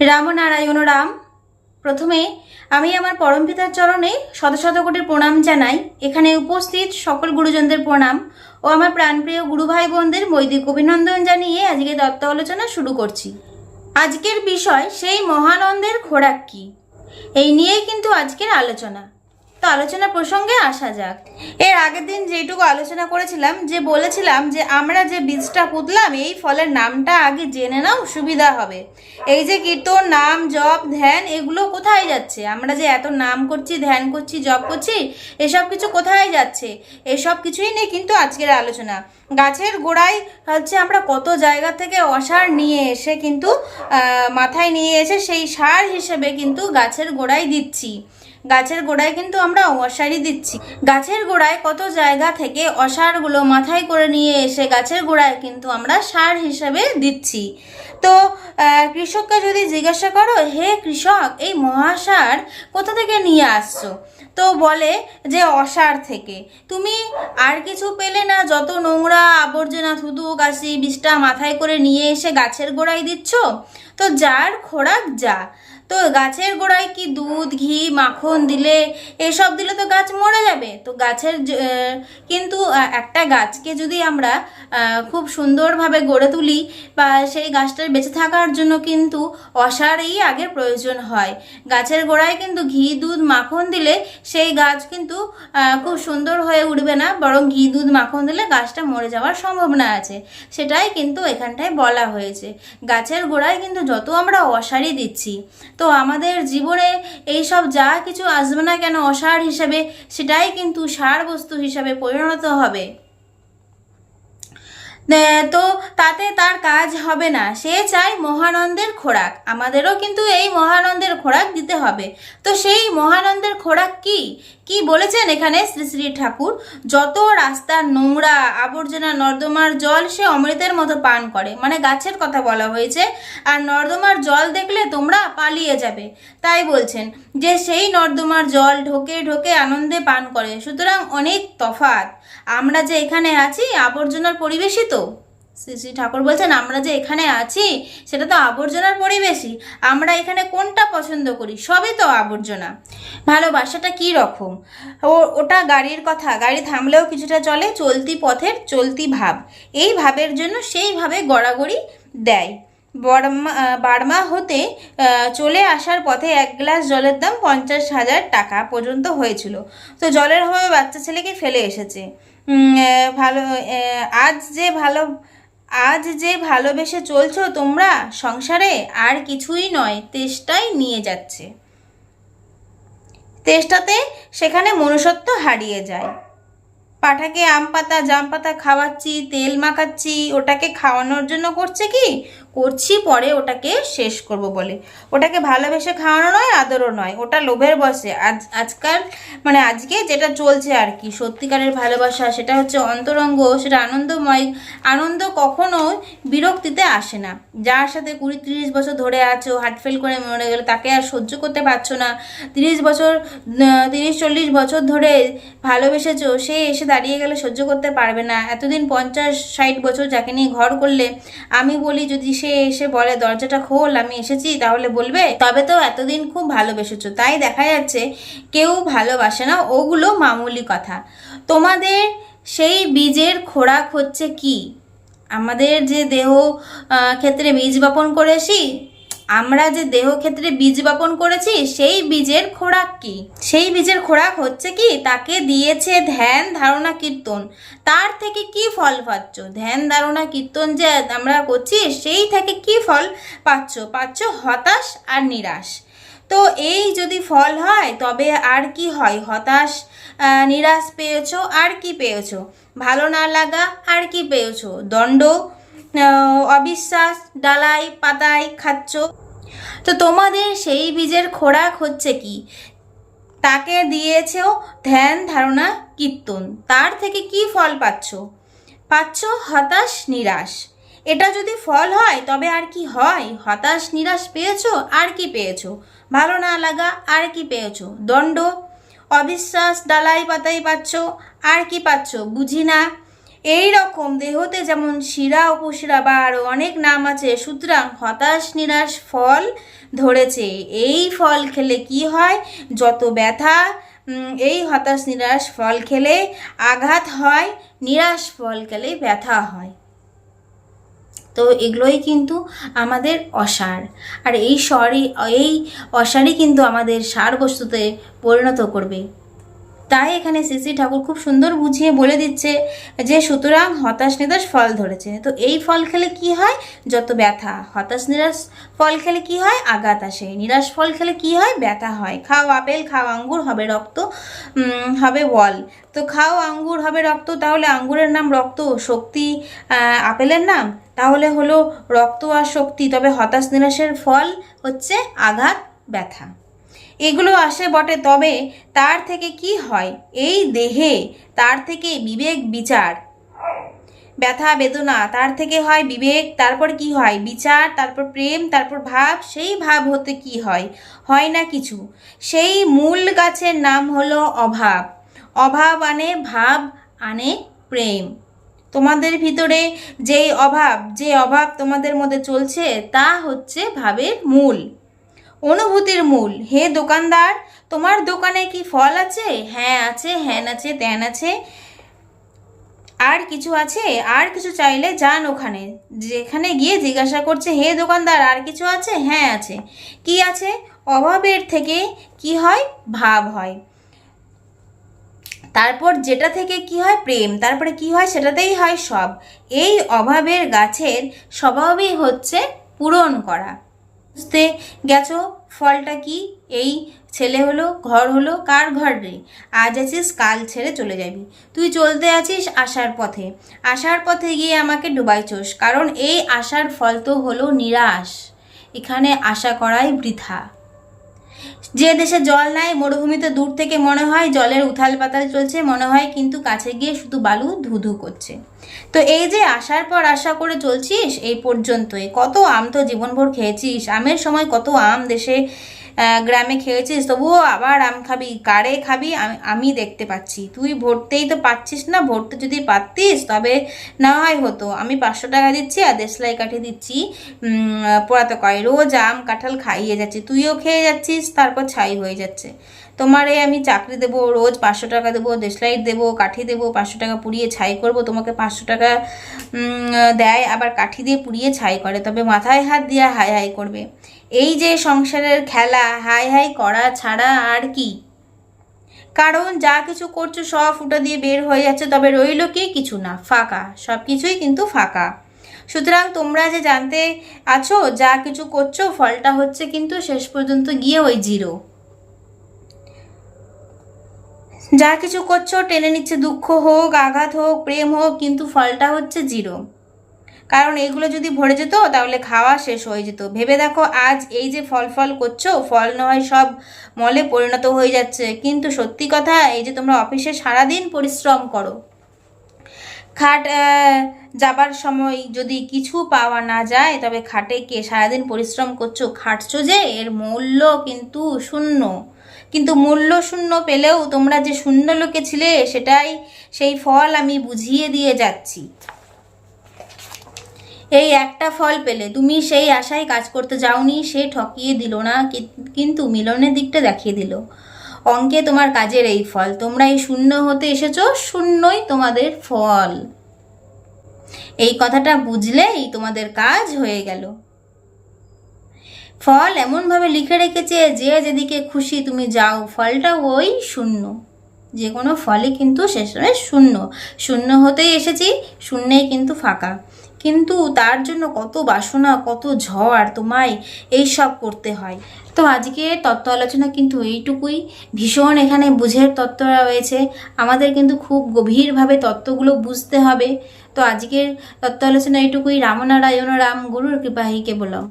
রামনারায়ণ রাম। প্রথমে আমি আমার পরমপিতার চরণে শত শত কোটি প্রণাম জানাই। এখানে উপস্থিত সকল গুরুজনদের প্রণাম ও আমার প্রাণপ্রিয় গুরু ভাই বোনদের বৈদিক অভিনন্দন জানিয়ে আজকে দত্ত আলোচনা শুরু করছি। আজকের বিষয়, সেই মহানন্দের খোরাক কি? এই নিয়েই কিন্তু আজকের আলোচনা। আলোচনা প্রসঙ্গে আসা যাক। এর আগের দিন যেটুকু আলোচনা করেছিলাম, যে বলেছিলাম যে আমরা যে বীজটা পুঁতলাম, এই ফলের নামটা আগে জেনে নাও, সুবিধা হবে। এই যে কীর্তন, নাম, জপ, ধ্যান, এগুলো কোথায় যাচ্ছে? আমরা যে এত নাম করছি, ধ্যান করছি, জপ করছি, এসব কিছু কোথায় যাচ্ছে? এসব কিছুই নিয়ে কিন্তু আজকের আলোচনা। গাছের গোড়ায় হচ্ছে আমরা কত জায়গা থেকে অসার নিয়ে এসে কিন্তু মাথায় নিয়ে এসে সেই সার হিসেবে কিন্তু গাছের গোড়ায় দিচ্ছি। গাছের গোড়ায় কিন্তু আমরা অসারই দিচ্ছি। গাছের গোড়ায় কত জায়গা থেকে অসারগুলো মাথায় করে নিয়ে এসে গাছের গোড়ায় কিন্তু আমরা সার হিসাবে দিচ্ছি। তো কৃষককে যদি জিজ্ঞাসা করো, হে কৃষক, এই মহাসার কোথা থেকে নিয়ে আসছো? তো বলে যে, অসার থেকে। তুমি আর কিছু পেলে না, যত নোংরা আবর্জনা, থুতু, কাশি বিষটা মাথায় করে নিয়ে এসে গাছের গোড়ায় দিচ্ছ? তো যার খোরাক যা। তো গাছের গোড়ায় কি দুধ, ঘি, মাখন দিলে এসব দিলে তো গাছ মরে যাবে? তো গাছের কিন্তু একটা গাছকে যদি আমরা খুব সুন্দরভাবে গড়ে তুলি বা সেই গাছটার বেঁচে থাকার জন্য কিন্তু অসারই আগে প্রয়োজন হয়। গাছের গোড়ায় কিন্তু ঘি, দুধ, মাখন দিলে সেই গাছ কিন্তু খুব সুন্দর হয়ে উঠবে না, বরং ঘি, দুধ, মাখন দিলে গাছটা মরে যাওয়ার সম্ভাবনা আছে। সেটাই কিন্তু এখানটায় বলা হয়েছে। গাছের গোড়ায় কিন্তু যত আমরা অসারই দিচ্ছি তো আমাদের জীবনে এই সব যা কিছু আসবে না কেন অসার হিসেবে, সেটাই কিন্তু সার বস্তু হিসাবে পরিণত হবে। তো তাতে তার কাজ হবে না। সে চায় মহানন্দের খোরাক। আমাদেরও কিন্তু এই মহানন্দের খোরাক দিতে হবে। তো সেই মহানন্দের খোরাক কি? কি বলেছেন এখানে শ্রী শ্রী ঠাকুর? যত রাস্তা নোংরা, আবর্জনা, নর্দমার জল সে অমৃতের মতো পান করে। মানে গাছের কথা বলা হয়েছে। আর নর্দমার জল দেখলে তোমরা পালিয়ে যাবে। তাই বলছেন যে সেই নর্দমার জল ঢোকে ঢোকে আনন্দে পান করে। সুতরাং অনেক তফাৎ। আমরা যে এখানে আছি, আবর্জনার পরিবেশই তো। শ্রী শ্রী ঠাকুর বলছেন, আমরা যে এখানে আছি, সেটা তো আবর্জনার পরিবেশই। আমরা এখানে কোনটা পছন্দ করি? সবই তো আবর্জনা। ভালোবাসাটা কি রকম? ও, ওটা গাড়ির কথা। গাড়ি থামলেও কিছুটা চলে, চলতি পথের চলতি ভাব। এই ভাবের জন্য সেইভাবে গড়াগড়ি দেয়। বর্মা বার্মা হতে চলে আসার পথে এক গ্লাস জলের দাম পঞ্চাশ হাজার টাকা পর্যন্ত হয়েছিল। তো জলের অভাবে বাচ্চা ছেলেকে ফেলে এসেছে। ভালো আজ যে ভালো আজ যে ভালোবেসে চলছ তোমরা, সংসারে আর কিছুই নয়, তেষ্টাই নিয়ে যাচ্ছে। তেষ্টাতে সেখানে মনুষ্যত্ব হারিয়ে যায়। পাঠাকে আম পাতা জাম পাতা খাওয়াচ্ছি, তেল মাখাচ্ছি, ওটাকে খাওয়ানোর জন্য করছে কি? করছি, পরে ওটাকে শেষ করব বলে। ওটাকে ভালোবেসে খাওয়ানো নয়, আদরও নয়। ওটা লোভের বসে। আজ, আজকাল মানে আজকে যেটা চলছে আর কি, সত্যিকারের ভালোবাসা, সেটা হচ্ছে অন্তরঙ্গ, সেটা আনন্দময়, আনন্দ কখনো বিরক্তিতে আসে না। যার সাথে কুড়ি, তিরিশ বছর ধরে আছো হার্ট ফেল করে মরে গেলে তাকে আর সহ্য করতে পারছ না। তিরিশ বছর তিরিশ, চল্লিশ বছর ধরে ভালোবেসেছো, সে এসে দাঁড়িয়ে গেলে সহ্য করতে পারবে না। এতদিন পঞ্চাশ, ষাট বছর যাকে নিয়ে ঘর করলে, আমি বলি, যদি সে এসে বলে, দরজাটা খোল, আমি এসেছি। তাহলে বলবে, তবে তো এতদিন খুব ভালোবেসেছো। তাই দেখা যাচ্ছে কেউ ভালোবাসে না। ওগুলো মামুলি কথা। তোমাদের সেই বীজের খোরাক হচ্ছে কি? আমাদের যে দেহ ক্ষেত্রে বীজ বপন করেছি আমরা যে দেহ ক্ষেত্রে বীজ বপন করেছি, সেই বীজের খোরাক কি? সেই বীজের খোরাক হচ্ছে কি? তাকে দিয়েছে ধ্যান, ধারণা, কীর্তন। তার থেকে কি ফল পাচ্ছ? ধ্যান, ধারণা, কীর্তন যে আমরা করছি, সেই থেকে কি ফল পাচ্ছ? পাচ্ছ হতাশ আর নিরাশ। তো এই যদি ফল হয়, তবে আর কি হয়? হতাশ নিরাশ পেয়েছ, আর কি পেয়েছ? ভালো না লাগা, আর কি পেয়েছ? দণ্ড অবিশ্বাস ডালাই পাতায় খাচ্ছ। তো তোমাদের সেই বীজের খোরাক হচ্ছে কি? তাকে দিয়েছেও ধ্যান, ধারণা, কীর্তন। তার থেকে কি ফল পাচ্ছ? পাচ্ছ হতাশ, নিরাশ। এটা যদি ফল হয়, তবে আর কি হয়? হতাশ, নিরাশ পেয়েছ? আর কি পেয়েছ? ভালো না লাগা, আর কি পেয়েছ? দণ্ড। অবিশ্বাস ডালাই পাতাই পাচ্ছ? আর কি পাচ্ছ? বুঝি না। এই রকম দেহতে যেমন শিরা, উপশিরা বা আরও অনেক নাম আছে, সুতরাং হতাশ, নিরাশ ফল ধরেছে। এই ফল খেলে কি হয়? যত ব্যথা এই হতাশ, নিরাশ ফল খেলে আঘাত হয়, নিরাশ ফল খেলে ব্যথা হয়। তো এগুলোই কিন্তু আমাদের অসার। আর এই স্বরই এই অসারই কিন্তু আমাদের সার বস্তুতে পরিণত করবে। তাই এখানে শ্রী ঠাকুর খুব সুন্দর বুঝিয়ে বলে দিচ্ছে যে, সুতরাং হতাশ নিরাশ ফল ধরেছে। তো এই ফল খেলে কি হয়? যত ব্যথা, হতাশ নিরাশ ফল খেলে কি হয়? আঘাত আসে। নিরাশ ফল খেলে কি হয়? ব্যথা হয়। খাও আপেল, খাও আঙ্গুর, হবে রক্ত হবে বল। তো খাও আঙ্গুর, হবে রক্ত, তাহলে আঙ্গুরের নাম রক্ত, শক্তি আপেলের নাম? তাহলে হলো রক্ত আর শক্তি। তবে হতাশ নিরাশের ফল হচ্ছে আঘাত, ব্যথা। এগুলো আসে বটে, তবে তার থেকে কি হয়? এই দেহে তার থেকে বিবেক বিচার। ব্যথা, বেদনা, তার থেকে হয় বিবেক, তারপর কি হয়? বিচার, তারপর প্রেম, তারপর ভাব, সেই ভাব হতে কি হয়? হয় না কিছু। সেই মূল গাছের নাম হলো অভাব। অভাব আনে, ভাব আনে প্রেম। তোমাদের ভিতরে যেই অভাব, যে অভাব তোমাদের মধ্যে চলছে, তা হচ্ছে ভাবের মূল। অনুভূতির মূল। হে দোকানদার, তোমার দোকানে কি ফল আছে? হ্যাঁ আছে, হ্যান আছে, ত্যান আছে। আর কিছু আছে? আর কিছু চাইলে যান ওখানে। যেখানে গিয়ে জিজ্ঞাসা করছে, হে দোকানদার, আর কিছু আছে? হ্যাঁ আছে। কি আছে? অভাবের থেকে কি হয়? ভাব হয়। তারপর যেটা থেকে কি হয়? প্রেম। তারপরে কি হয়? সেটাতেই হয় সব। এই অভাবের গাছের স্বভাবই হচ্ছে পূরণ করা। বুঝতে গেছো? ফলটা কি? এই ছেলে হলো, ঘর হলো, কার ঘর রে? আজ আছিস, কাল ছেড়ে চলে যাবি। তুই চলতে আছিস আসার পথে। আসার পথে গিয়ে আমাকে ডুবাই ডুবাইছোস, কারণ এই আসার ফল তো হলো নিরাশ। এখানে আশা করাই বৃথা। যে দেশে জল নাই মরুভূমিতে দূর থেকে মনে হয় জলের উথাল পাতাল চলছে, মনে হয় কিন্তু কাছে গিয়ে শুধু বালু ধুধু করছে। তো এই যে আসার পর আশা করে চলছিস, এই পর্যন্তই। কত আম তো জীবনভর খেয়েছিস, আমের সময় কত আম দেশে গ্রামে খেয়েছিস, তবুও আবার আম খাবি, কারে খাবি, আমি- দেখতে পাচ্ছি। তুই ভরতেই তো পাচ্ছিস না, ভরতে যদি পারতিস, তবে না হয় হতো। আমি পাঁচশো টাকা দিচ্ছি আর দেশলাই কাঠি দিচ্ছি পোড়াতে কয়। রোজ আম, কাঁঠাল খাইয়ে যাচ্ছি। তুইও খেয়ে যাচ্ছিস, তারপর ছাই হয়ে যাচ্ছে। তোমারে আমি চাকরি দেবো, রোজ পাঁচশো টাকা দেবো, দেশলাইট দেবো, কাঠি দেবো, পাঁচশো টাকা পুড়িয়ে ছাই করব, তোমাকে পাঁচশো টাকা দেয়, আবার কাঠি দিয়ে পুড়িয়ে ছাই করে, তবে মাথায় হাত দিয়ে হাই হাই করবে। এই যে সংসারের খেলা, হাই হাই করা ছাড়া আর কি? কারণ যা কিছু করছ সব ফুটা দিয়ে বের হয়ে যাচ্ছে, তবে রইল কি? কিছু না, ফাঁকা। সব কিছুই কিন্তু ফাঁকা। সুতরাং তোমরা যে জানতে আছো, যা কিছু করছ, ফলটা হচ্ছে কিন্তু শেষ পর্যন্ত গিয়ে ওই জিরো। যা কিছু করছ, টেনে নিচ্ছে, দুঃখ হোক, আঘাত হোক, প্রেম হোক, কিন্তু ফলটা হচ্ছে জিরো। কারণ এগুলো যদি ভরে যেত, তাহলে খাওয়া শেষ হয়ে যেত। ভেবে দেখো, আজ এই যে ফল ফল করছ, ফল নয়, সব মলে পরিণত হয়ে যাচ্ছে। কিন্তু সত্যি কথা, এই যে তোমরা অফিসে সারাদিন পরিশ্রম করো, খাট যাবার সময় যদি কিছু পাওয়া না যায়, তবে খাটে কে সারাদিন পরিশ্রম করছ, খাটছো যে, এর মূল্য কিন্তু শূন্য। কিন্তু মূল্য শূন্য পেলেও তোমরা যে শূন্য লোকে ছিলে, সেটাই সেই ফল আমি বুঝিয়ে দিয়ে যাচ্ছি। এই একটা ফল পেলে, তুমি সেই আশায় কাজ করতে যাওনি, সে ঠকিয়ে দিল না কিন্তু মিলনের দিকটা দেখিয়ে দিল। অঙ্কে তোমার কাজের এই ফল, তোমরা এই শূন্য হতে এসেছ, শূন্যই তোমাদের ফল। এই কথাটা বুঝলেই তোমাদের কাজ হয়ে গেল। ফল এমনভাবে লিখে রেখেছে যে যেদিকে খুশি তুমি যাও, ফলটা ওই শূন্য। যে কোনো ফলই কিন্তু শেষে শূন্য। শূন্য হতেই এসেছি, শূন্যেই কিন্তু ফাঁকা। কিন্তু তার জন্য কত বাসনা, কত ঝড় তোমায় এই সব করতে হয়। তো আজকে তত্ত্ব আলোচনা কিন্তু এইটুকুই। ভীষণ এখানে বুঝের তত্ত্ব রয়েছে। আমাদের কিন্তু খুব গভীরভাবে তত্ত্বগুলো বুঝতে হবে। তো আজকের তত্ত্ব আলোচনা এইটুকুই। রামনারায়ণ রাম, গুরুর কৃপাহি কেবলম